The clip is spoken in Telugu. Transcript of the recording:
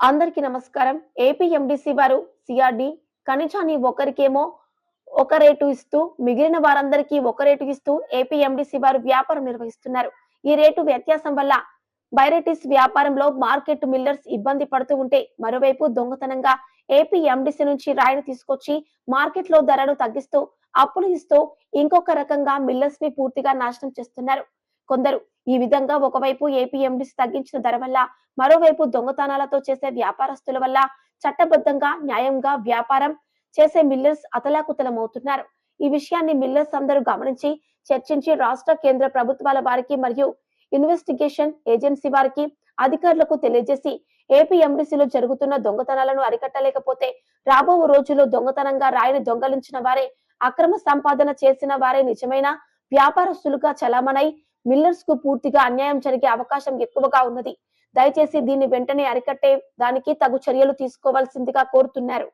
అందరికీ నమస్కారం. ఏపీఎండిసి వారు సిఆర్డి ఖనిజాన్ని ఒకరికేమో ఒక రేటు ఇస్తూ మిగిలిన వారందరికీ ఒక రేటు ఇస్తూ ఏపీఎండిసి వారు వ్యాపారం నిర్వహిస్తున్నారు. ఈ రేటు వ్యత్యాసం వల్ల బైరటిస్ వ్యాపారంలో మార్కెట్ మిల్లర్స్ ఇబ్బంది పడుతూ ఉంటే మరోవైపు దొంగతనంగా ఏపీ ఎండిసి నుంచి రాయిని తీసుకొచ్చి మార్కెట్లో ధరను తగ్గిస్తూ అప్పులు ఇస్తూ ఇంకొక రకంగా మిల్లర్స్ని పూర్తిగా నాశనం చేస్తున్నారు. కొందరు ఈ విధంగా ఒకవైపు ఏపీఎండిసి తగ్గించిన ధర వల్ల మరోవైపు దొంగతనాలతో చేసే వ్యాపారస్తుల వల్ల చట్టబద్ధంగా న్యాయంగా వ్యాపారం చేసే మిల్లర్స్ అతలాకుతలమవుతున్నారు. ఈ విషయాన్ని మిల్లర్స్ అందరూ గమనించి చర్చించి రాష్ట్ర కేంద్ర ప్రభుత్వాల వారికి మరియు ఇన్వెస్టిగేషన్ ఏజెన్సీ వారికి అధికారులకు తెలియజేసి ఏపీ ఎండిసిలో జరుగుతున్న దొంగతనాలను అరికట్టలేకపోతే రాబో రోజుల్లో దొంగతనంగా రాయిని దొంగలించిన వారే అక్రమ సంపాదన చేసిన వారే నిజమైన? వ్యాపారస్తులుగా చలామణై మిల్లర్స్కు పూర్తిగా అన్యాయం జరిగే అవకాశం ఎక్కువగా ఉన్నది. దయచేసి దీన్ని వెంటనే అరికట్టే దానికి తగు చర్యలు తీసుకోవాల్సిందిగా కోరుతున్నారు.